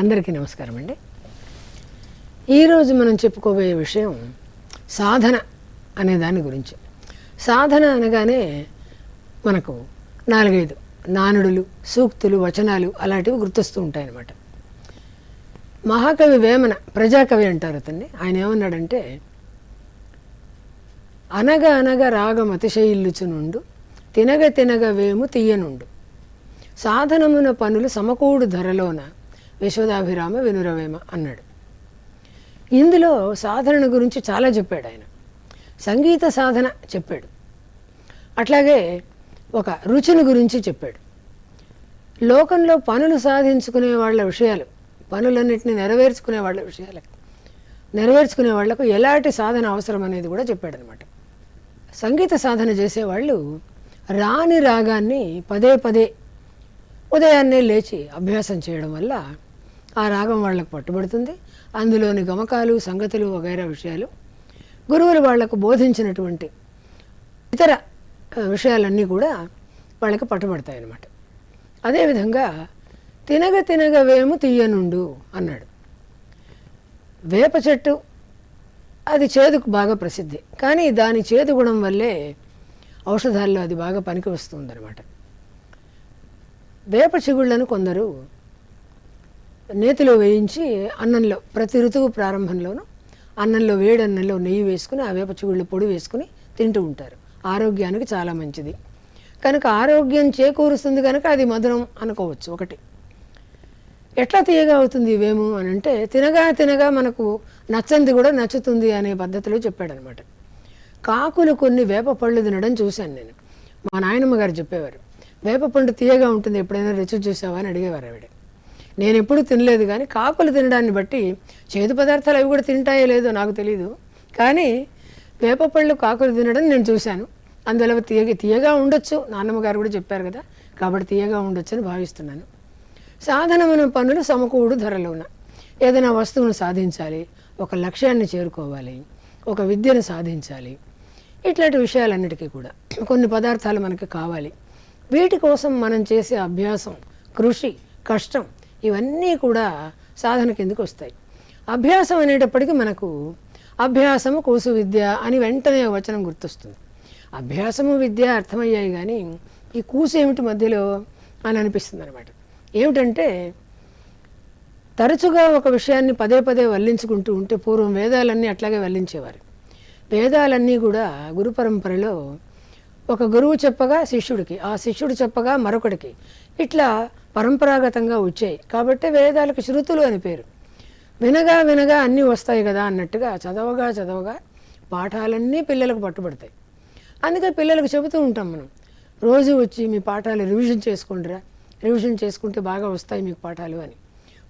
అందరికీ నమస్కారం అండి. ఈరోజు మనం చెప్పుకోబోయే విషయం సాధన అనే దాని గురించి. సాధన అనగానే మనకు నాలుగైదు నానుడులు సూక్తులు వచనాలు అలాంటివి గుర్తొస్తూ ఉంటాయన్నమాట. మహాకవి వేమన ప్రజాకవి అంటారు అతన్ని. ఆయన ఏమన్నాడంటే అనగ అనగ రాగం అతిశయిల్లుచునుండు తినగ తినగ వేము తీయనుండు. సాధనమున పనులు సమకూడు ధరలోన విశ్వదాభిరామ వినురవేమ అన్నాడు. ఇందులో సాధన గురించి చాలా చెప్పాడు ఆయన. సంగీత సాధన చెప్పాడు. అట్లాగే ఒక రుచిని గురించి చెప్పాడు. లోకంలో పనులు సాధించుకునే వాళ్ళ విషయాలు పనులన్నింటినీ నెరవేర్చుకునే వాళ్ళ విషయాలు నెరవేర్చుకునే వాళ్ళకు ఎలాంటి సాధన అవసరం అనేది కూడా చెప్పాడనమాట. సంగీత సాధన చేసేవాళ్ళు రాని రాగాన్ని పదే పదే ఉదయాన్నే లేచి అభ్యాసం చేయడం వల్ల ఆ రాగం వాళ్ళకు పట్టుబడుతుంది. అందులోని గమకాలు సంగతులు వగైరా విషయాలు. గురువులు వాళ్ళకు బోధించినటువంటి ఇతర విషయాలన్నీ కూడా వాళ్ళకి పట్టుబడతాయి అన్నమాట అదేవిధంగా తినగ తినగ వేము తీయనుండు అన్నాడు. వేప చెట్టు అది చేదుకు బాగా ప్రసిద్ధి. కానీ దాని చేదు గుణం వల్లే ఔషధాల్లో అది బాగా పనికి వస్తుందన్నమాట. వేప చిగుళ్ళను కొందరు నేతిలో వేయించి అన్నంలో ప్రతి ఋతువు ప్రారంభంలోనూ అన్నంలో వేడి అన్నంలో నెయ్యి వేసుకుని ఆ వేప చిగుళ్ళ పొడి వేసుకుని తింటూ ఉంటారు. ఆరోగ్యానికి చాలా మంచిది. కనుక ఆరోగ్యం చేకూరుస్తుంది కనుక అది మధురం అనుకోవచ్చు. ఒకటి. ఎట్లా తీయగా అవుతుంది ఇవేమో అని అంటే తినగా తినగా మనకు నచ్చంది కూడా నచ్చుతుంది అనే పద్ధతిలో చెప్పాడనమాట. కాకులు కొన్ని వేప పళ్ళు తినడం చూశాను నేను. మా నాయనమ్మ గారు చెప్పేవారు. వేప పండు తీయగా ఉంటుంది ఎప్పుడైనా రుచి చూసావా అని అడిగేవారు ఆవిడ. నేను ఎప్పుడూ తినలేదు కానీ కాకులు తినడాన్ని బట్టి చేదు పదార్థాలు అవి కూడా తింటాయో లేదో నాకు తెలియదు కానీ వేప పళ్ళు కాకులు తినడం నేను చూశాను. అందువల్ల తీయగా తీయగా ఉండొచ్చు నాన్నమ్మ గారు కూడా చెప్పారు కదా కాబట్టి తీయగా ఉండొచ్చు అని భావిస్తున్నాను. సాధనమైన పనులు సమకూడు ధరలోన. ఏదైనా వస్తువును సాధించాలి ఒక లక్ష్యాన్ని చేరుకోవాలి ఒక విద్యను సాధించాలి ఇట్లాంటి విషయాలన్నిటికీ కూడా. కొన్ని పదార్థాలు మనకి కావాలి. వీటి కోసం మనం చేసే అభ్యాసం కృషి కష్టం ఇవన్నీ కూడా సాధన కిందకు వస్తాయి. అభ్యాసం అనేటప్పటికీ మనకు అభ్యాసము కూసు విద్య అని వెంటనే వచనం గుర్తొస్తుంది. అభ్యాసము విద్య అర్థమయ్యాయి కానీ ఈ కూసు ఏమిటి మధ్యలో అని అనిపిస్తుంది అనమాట ఏమిటంటే తరచుగా ఒక విషయాన్ని పదే పదే వల్లించుకుంటూ ఉంటే పూర్వం వేదాలన్నీ అట్లాగే వల్లించేవారు. వేదాలన్నీ కూడా గురు పరంపరలో ఒక గురువు చెప్పగా శిష్యుడికి ఆ శిష్యుడు చెప్పగా మరొకడికి. ఇట్లా పరంపరాగతంగా వచ్చాయి. కాబట్టి వేదాలకు శృతులు అని పేరు. వినగా వినగా అన్నీ వస్తాయి కదా అన్నట్టుగా చదవగా చదవగా పాఠాలన్నీ పిల్లలకు పట్టుబడతాయి. అందుకే పిల్లలకు చెబుతూ ఉంటాం మనం రోజు వచ్చి మీ పాఠాలు రివిజన్ చేసుకోండిరా. రివిజన్ చేసుకుంటే బాగా వస్తాయి మీకు పాఠాలు అని.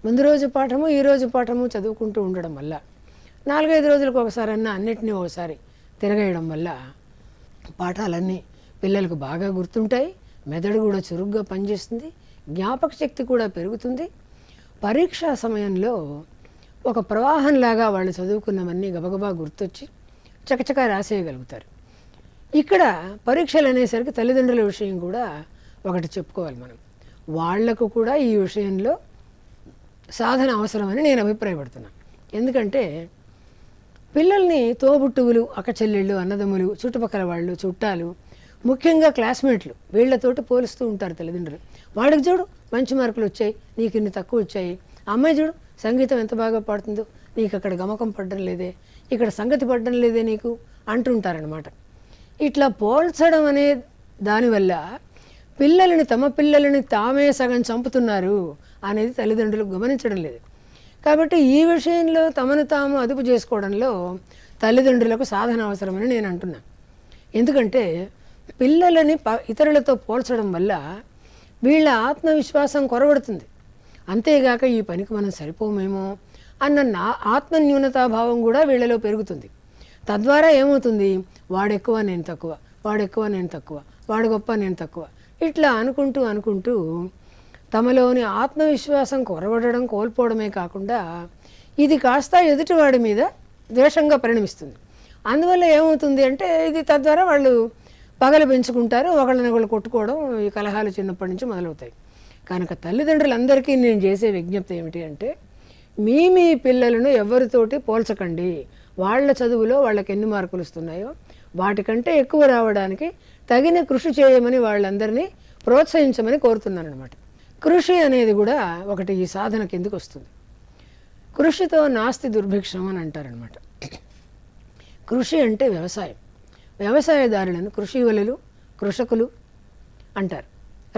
ముందు రోజు పాఠము ఈ రోజు పాఠము చదువుకుంటూ ఉండడం వల్ల నాలుగైదు రోజులకు ఒకసారి అన్న అన్నిటినీ ఒకసారి తిరగేయడం వల్ల పాఠాలన్నీ పిల్లలకు బాగా గుర్తుంటాయి మెదడు కూడా చురుగ్గా పనిచేస్తుంది జ్ఞాపక శక్తి కూడా పెరుగుతుంది. పరీక్షా సమయంలో ఒక ప్రవాహంలాగా వాళ్ళు చదువుకున్నవన్నీ గబగబా గుర్తొచ్చి చకచకా రాసేయగలుగుతారు. ఇక్కడ పరీక్షలు అనేసరికి తల్లిదండ్రుల విషయం కూడా ఒకటి చెప్పుకోవాలి మనం. వాళ్ళకు కూడా ఈ విషయంలో సాధన అవసరమని నేను అభిప్రాయపడుతున్నాను. ఎందుకంటే పిల్లల్ని తోబుట్టువులు అక్కచెల్లెళ్ళు అన్నదమ్ములు చుట్టుపక్కల వాళ్ళు చుట్టాలు ముఖ్యంగా క్లాస్మేట్లు వీళ్ళతోటి పోలుస్తూ ఉంటారు తల్లిదండ్రులు. వాడికి చూడు మంచి మార్కులు వచ్చాయి నీకు ఇన్ని తక్కువ వచ్చాయి. అమ్మాయి చూడు సంగీతం ఎంత బాగా పాడుతుందో నీకు అక్కడ గమకం పడడం లేదే ఇక్కడ సంగతి పడడం లేదే నీకు అంటుంటారనమాట ఇట్లా పోల్చడం అనే దానివల్ల పిల్లలని తమ పిల్లలని తామే సగం చంపుతున్నారు అనేది తల్లిదండ్రులు గమనించడం లేదు. కాబట్టి ఈ విషయంలో తమను తాము అదుపు చేసుకోవడంలో తల్లిదండ్రులకు సాధన అవసరమని నేను అంటున్నాను ఎందుకంటే పిల్లలని ప ఇతరులతో పోల్చడం వల్ల వీళ్ళ ఆత్మవిశ్వాసం కొరబడుతుంది అంతేగాక ఈ పనికి మనం సరిపోమేమో అన్న నా ఆత్మన్యూనతాభావం కూడా వీళ్ళలో పెరుగుతుంది. తద్వారా ఏమవుతుంది? వాడెక్కువ నేను తక్కువ. వాడెక్కువ నేను తక్కువ. వాడు గొప్ప నేను తక్కువ. ఇట్లా అనుకుంటూ అనుకుంటూ తమలోని ఆత్మవిశ్వాసం కొరబడడం కోల్పోవడమే కాకుండా ఇది కాస్త ఎదుటివాడి మీద ద్వేషంగా పరిణమిస్తుంది. అందువల్ల ఏమవుతుంది అంటే ఇది తద్వారా వాళ్ళు పగలు పెంచుకుంటారు ఒకళ్ళని ఒకళ్ళు కొట్టుకోవడం ఈ కలహాలు చిన్నప్పటి నుంచి మొదలవుతాయి. కనుక తల్లిదండ్రులందరికీ నేను చేసే విజ్ఞప్తి ఏమిటి అంటే మీ మీ పిల్లలను ఎవరితోటి పోల్చకండి. వాళ్ళ చదువులో వాళ్ళకి ఎన్ని మార్కులు వస్తున్నాయో వాటికంటే ఎక్కువ రావడానికి తగిన కృషి చేయమని వాళ్ళందరినీ ప్రోత్సహించమని కోరుతున్నాను అనమాట కృషి అనేది కూడా ఒకటి ఈ సాధన కిందకు వస్తుంది. కృషితో నాస్తి దుర్భిక్షం అని అంటారనమాట కృషి అంటే వ్యవసాయం. వ్యవసాయదారులను కృషి వలలు కృషకులు అంటారు.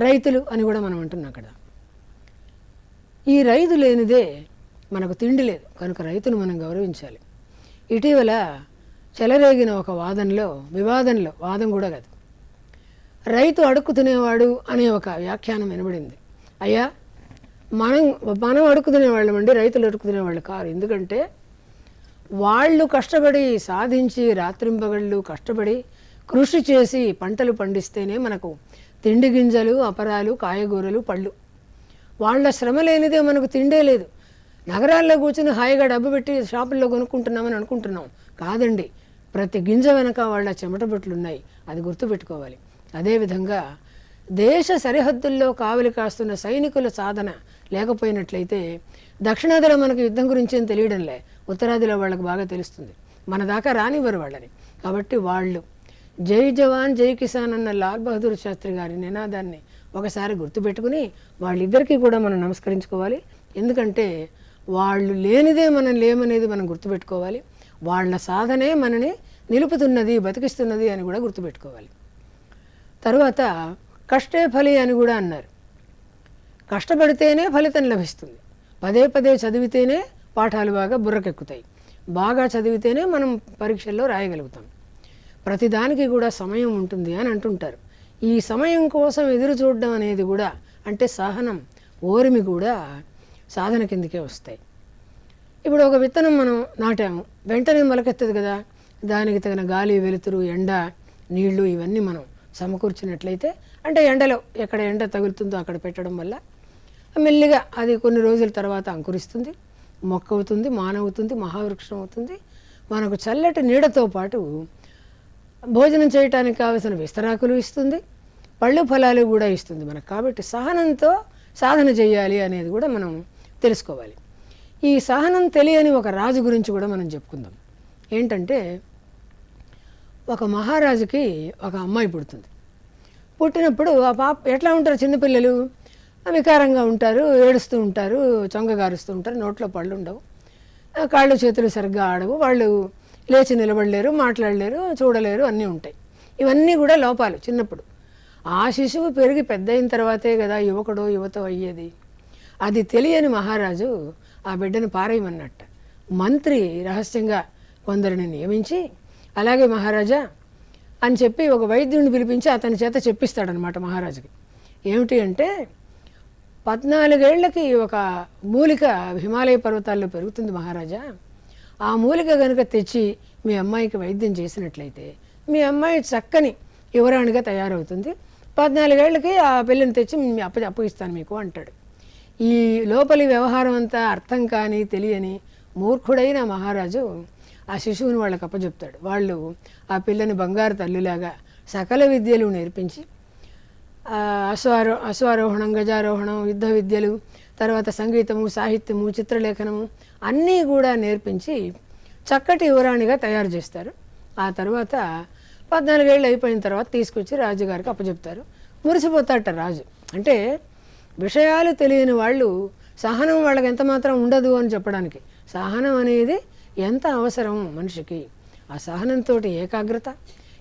రైతులు అని కూడా మనం అంటున్నాం అక్కడ. ఈ రైతు లేనిదే మనకు తిండి లేదు. కనుక రైతును మనం గౌరవించాలి. ఇటీవల చెలరేగిన ఒక వాదనలో వివాదంలో వాదం కూడా కాదు. రైతు అడుక్కు తినేవాడు అనే ఒక వ్యాఖ్యానం వినబడింది. అయ్యా మనం మనం అడుక్కు తినేవాళ్ళం అండి రైతులు అడుక్కు తినేవాళ్ళు కారు. ఎందుకంటే వాళ్ళు కష్టపడి సాధించి రాత్రింపగళ్ళు కష్టపడి కృషి చేసి పంటలు పండిస్తేనే మనకు తిండి గింజలు అపరాలు కాయగూరలు పళ్ళు. వాళ్ళ శ్రమ లేనిదే మనకు తిండే లేదు. నగరాల్లో కూర్చుని హాయిగా డబ్బు పెట్టి షాపుల్లో కొనుక్కుంటున్నామని అనుకుంటున్నాం. కాదండి. ప్రతి గింజ వెనక వాళ్ళ చెమటబొట్లు ఉన్నాయి అది గుర్తుపెట్టుకోవాలి. అదేవిధంగా దేశ సరిహద్దుల్లో కావలి కాస్తున్న సైనికుల సాధన లేకపోయినట్లయితే దక్షిణాదిలో మనకు యుద్ధం గురించి ఏం తెలియడంలే. ఉత్తరాదిలో వాళ్ళకి బాగా తెలుస్తుంది. మన దాకా రానివ్వరు వాళ్ళని. కాబట్టి వాళ్ళు జై జవాన్ జై కిసాన్ అన్న లాల్ బహదూర్ శాస్త్రి గారి నినాదాన్ని ఒకసారి గుర్తుపెట్టుకుని వాళ్ళిద్దరికీ కూడా మనం నమస్కరించుకోవాలి. ఎందుకంటే వాళ్ళు లేనిదే మనం లేమనేది మనం గుర్తుపెట్టుకోవాలి. వాళ్ళ సాధనే మనని నిలుపుతున్నది బతికిస్తున్నది అని కూడా గుర్తుపెట్టుకోవాలి. తర్వాత కష్టే ఫలి అని కూడా అన్నారు. కష్టపడితేనే ఫలితం లభిస్తుంది. పదే పదే చదివితేనే పాఠాలు బాగా బుర్రకెక్కుతాయి. బాగా చదివితేనే మనం పరీక్షల్లో రాయగలుగుతాం. ప్రతిదానికి కూడా సమయం ఉంటుంది అని అంటుంటారు. ఈ సమయం కోసం ఎదురు చూడడం అనేది కూడా అంటే సహనం ఓరిమి కూడా సాధన కిందకే వస్తాయి. ఇప్పుడు ఒక విత్తనం మనం నాటాము. వెంటనే మొలకెత్తదు కదా. దానికి తగిన గాలి వెలుతురు ఎండ నీళ్ళు ఇవన్నీ మనం సమకూర్చినట్లయితే అంటే ఎండలో ఎక్కడ ఎండ తగులుతుందో అక్కడ పెట్టడం వల్ల మెల్లిగా అది కొన్ని రోజుల తర్వాత అంకురిస్తుంది. మొక్క అవుతుంది మానవుతుంది మహావృక్షం అవుతుంది మనకు చల్లటి నీడతో పాటు భోజనం చేయటానికి కావలసిన విస్తరాకులు ఇస్తుంది. పళ్ళు ఫలాలు కూడా ఇస్తుంది మనకు. కాబట్టి సహనంతో సాధన చేయాలి అనేది కూడా మనం తెలుసుకోవాలి. ఈ సహనం తెలియని ఒక రాజు గురించి కూడా మనం చెప్పుకుందాం. ఏంటంటే ఒక మహారాజుకి ఒక అమ్మాయి పుడుతుంది. పుట్టినప్పుడు ఆ పాప ఎట్లా ఉంటారు చిన్నపిల్లలు? వికారంగా ఉంటారు ఏడుస్తూ ఉంటారు చొంగగారుస్తూ ఉంటారు నోట్లో పళ్ళు ఉండవు. కాళ్ళు చేతులు సరిగ్గా ఆడవు. వాళ్ళు లేచి నిలబడలేరు మాట్లాడలేరు చూడలేరు అన్నీ ఉంటాయి. ఇవన్నీ కూడా లోపాలు చిన్నప్పుడు. ఆ శిశువు పెరిగి పెద్ద అయిన తర్వాతే కదా యువకుడు యువత అయ్యేది. అది తెలియని మహారాజు ఆ బిడ్డను పారేయమన్నట్ట. మంత్రి రహస్యంగా కొందరిని నియమించి అలాగే మహారాజా అని చెప్పి ఒక వైద్యుడిని పిలిపించి అతని చేత చెప్పిస్తాడనమాట మహారాజుకి. ఏమిటి అంటే పద్నాలుగేళ్ళకి ఒక మూలిక హిమాలయ పర్వతాల్లో పెరుగుతుంది మహారాజా. ఆ మూలిక కనుక తెచ్చి మీ అమ్మాయికి వైద్యం చేసినట్లయితే మీ అమ్మాయి చక్కని యువరాణిగా తయారవుతుంది. పద్నాలుగేళ్ళకి ఆ పిల్లని తెచ్చి అప్ప అప్పగిస్తాను మీకు అంటాడు. ఈ లోపలి వ్యవహారం అంతా అర్థం కాని తెలియని మూర్ఖుడైన మహారాజు ఆ శిశువుని వాళ్ళకి అప్పచెప్తాడు వాళ్ళు ఆ పిల్లని బంగారు తల్లిలాగా సకల విద్యలు నేర్పించి అశ్వారో అశ్వారోహణం గజారోహణం యుద్ధ విద్యలు తర్వాత సంగీతము సాహిత్యము చిత్రలేఖనము అన్నీ కూడా నేర్పించి చక్కటి యువరాణిగా తయారు చేస్తారు. ఆ తర్వాత పద్నాలుగేళ్ళు అయిపోయిన తర్వాత తీసుకొచ్చి రాజుగారికి అప్పచెప్తారు మురిసిపోతాట రాజు. అంటే విషయాలు తెలియని వాళ్ళు సహనం వాళ్ళకి ఎంత మాత్రం ఉండదు అని చెప్పడానికి. సహనం అనేది ఎంత అవసరం మనిషికి? ఆ సహనంతో ఏకాగ్రత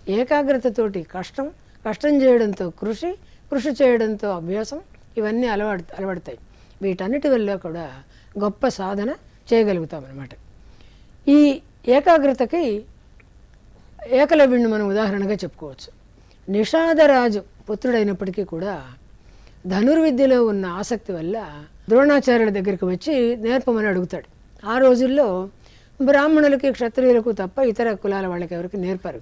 ఏకాగ్రతతోటి కష్టం కష్టం చేయడంతో కృషి కృషి చేయడంతో అభ్యాసం ఇవన్నీ అలవాడు అలవడతాయి వీటన్నిటి వల్ల కూడా గొప్ప సాధన చేయగలుగుతాం అన్నమాట ఈ ఏకాగ్రతకి ఏకలవ్యుణ్ణి మనం ఉదాహరణగా చెప్పుకోవచ్చు. నిషాదరాజు పుత్రుడైనప్పటికీ కూడా ధనుర్విద్యలో ఉన్న ఆసక్తి వల్ల ద్రోణాచార్యుల దగ్గరికి వచ్చి నేర్పమని అడుగుతాడు. ఆ రోజుల్లో బ్రాహ్మణులకి క్షత్రియులకు తప్ప ఇతర కులాల వాళ్ళకి ఎవరికి నేర్పరు.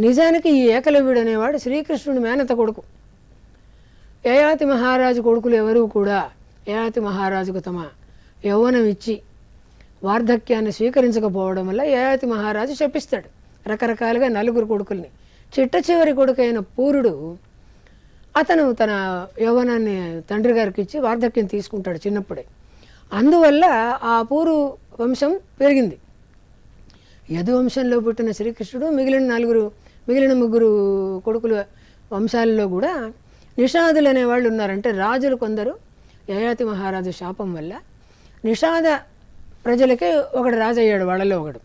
నిజానికి ఈ ఏకలవ్యుడు అనేవాడు శ్రీకృష్ణుడి మేనత కొడుకు. యయాతి మహారాజు కొడుకులు ఎవరూ కూడా యయాతి మహారాజుకు తమ యౌవనం ఇచ్చి వార్ధక్యాన్ని స్వీకరించకపోవడం వల్ల యయాతి మహారాజు శపిస్తాడు. రకరకాలుగా నలుగురు కొడుకుల్ని. చిట్ట చివరి కొడుకైన పూరుడు అతను తన యౌవనాన్ని తండ్రి గారికి ఇచ్చి వార్ధక్యం తీసుకుంటాడు చిన్నప్పుడే. అందువల్ల ఆ పూరు వంశం పెరిగింది. యదువంశంలో పుట్టిన శ్రీకృష్ణుడు మిగిలిన నలుగురు మిగిలిన ముగ్గురు కొడుకుల వంశాలలో కూడా నిషాదులు అనేవాళ్ళు ఉన్నారంటే రాజులు కొందరు యయాతి మహారాజు శాపం వల్ల నిషాద ప్రజలకే ఒకడు రాజు అయ్యాడు వాళ్ళలో ఒకడు.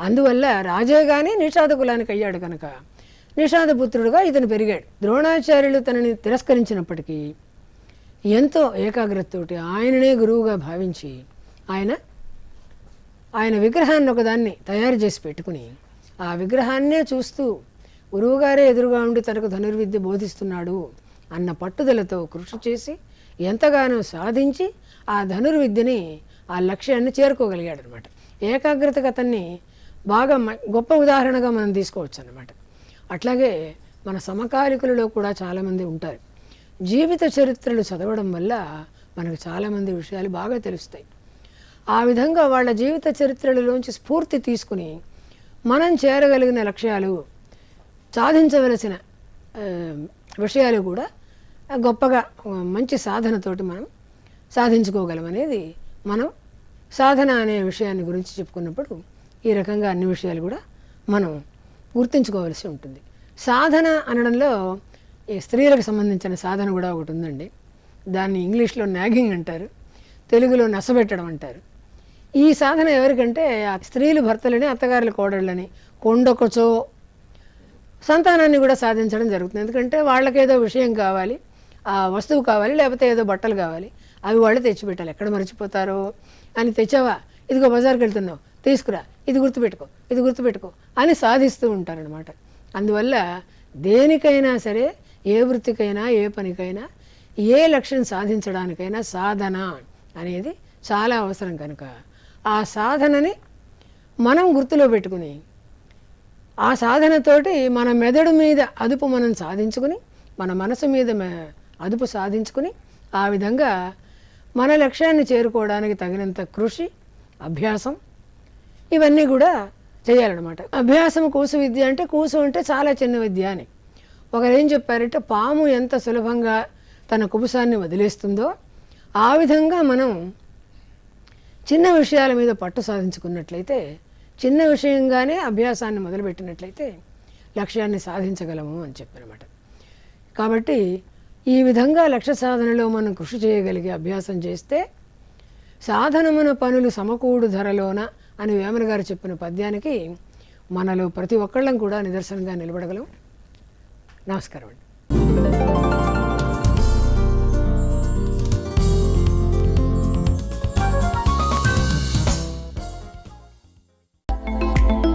అందువల్ల రాజే కానీ నిషాద కులానికి అయ్యాడు కనుక నిషాద పుత్రుడుగా ఇతను పెరిగాడు. ద్రోణాచార్యులు తనని తిరస్కరించినప్పటికీ ఎంతో ఏకాగ్రతతోటి ఆయననే గురువుగా భావించి ఆయన ఆయన విగ్రహాన్ని ఒకదాన్ని తయారు చేసి పెట్టుకుని ఆ విగ్రహాన్నే చూస్తూ గురువుగారే ఎదురుగా ఉండి తనకు ధనుర్విద్య బోధిస్తున్నాడు. అన్న పట్టుదలతో కృషి చేసి ఎంతగానో సాధించి ఆ ధనుర్విద్యని ఆ లక్ష్యాన్ని చేరుకోగలిగాడు అనమాట ఏకాగ్రతకు అతన్ని బాగా గొప్ప ఉదాహరణగా మనం తీసుకోవచ్చు అనమాట అట్లాగే మన సమకాలికులలో కూడా చాలామంది ఉంటారు. జీవిత చరిత్రలు చదవడం వల్ల మనకు చాలామంది విషయాలు బాగా తెలుస్తాయి. ఆ విధంగా వాళ్ళ జీవిత చరిత్రలలోంచి స్ఫూర్తి తీసుకుని మనం చేరగలిగిన లక్ష్యాలు సాధించవలసిన విషయాలు కూడా గొప్పగా మంచి సాధనతోటి మనం సాధించుకోగలం అనేది మనం సాధన అనే విషయాన్ని గురించి చెప్పుకున్నప్పుడు ఈ రకంగా అన్ని విషయాలు కూడా మనం గుర్తుంచుకోవాల్సి ఉంటుంది. సాధన అనడంలో ఈ స్త్రీలకు సంబంధించిన సాధన కూడా ఒకటి ఉందండి. దాన్ని ఇంగ్లీష్లో నాగింగ్ అంటారు తెలుగులో నసబెట్టడం అంటారు. ఈ సాధన ఎవరికంటే ఆ స్త్రీలు భర్తలని అత్తగారుల కోడళ్ళని కొండొకచో సంతానాన్ని కూడా సాధించడం జరుగుతుంది. ఎందుకంటే వాళ్ళకేదో విషయం కావాలి వస్తువు కావాలి లేకపోతే ఏదో బట్టలు కావాలి. అవి వాళ్ళు తెచ్చిపెట్టాలి ఎక్కడ మర్చిపోతారో అని తెచ్చావా? ఇదిగో బజార్కి వెళ్తున్నావు. తీసుకురా. ఇది గుర్తుపెట్టుకో. ఇది గుర్తుపెట్టుకో అని సాధిస్తూ ఉంటారనమాట అందువల్ల దేనికైనా సరే ఏ వృత్తికైనా ఏ పనికైనా ఏ లక్ష్యం సాధించడానికైనా సాధన అనేది చాలా అవసరం కనుక. ఆ సాధనని మనం గుర్తులో పెట్టుకుని ఆ సాధనతోటి మన మెదడు మీద అదుపు మనం సాధించుకుని మన మనసు మీద మె- అదుపు సాధించుకుని ఆ విధంగా మన లక్ష్యాన్ని చేరుకోవడానికి తగినంత కృషి అభ్యాసం ఇవన్నీ కూడా చేయాలన్నమాట. అభ్యాసం కూసు విద్య అంటే కూసు అంటే చాలా చిన్న విద్య అని. ఒకరు ఏం చెప్పారంటే పాము ఎంత సులభంగా తన కుబుసాన్ని వదిలేస్తుందో ఆ విధంగా మనం చిన్న విషయాల మీద పట్టు సాధించుకున్నట్లయితే చిన్న విషయంగానే అభ్యాసాన్ని మొదలుపెట్టినట్లయితే లక్ష్యాన్ని సాధించగలము అని చెప్పనమాట కాబట్టి ఈ విధంగా లక్ష్య సాధనలో మనం కృషి చేయగలిగే అభ్యాసం చేస్తే సాధనమున పనులు సమకూడు ధరలోన అని వేమన గారు చెప్పిన పద్యానికి మనలో ప్రతి ఒక్కళ్ళం కూడా నిదర్శనంగా నిలబడగలం. నమస్కారం అండి.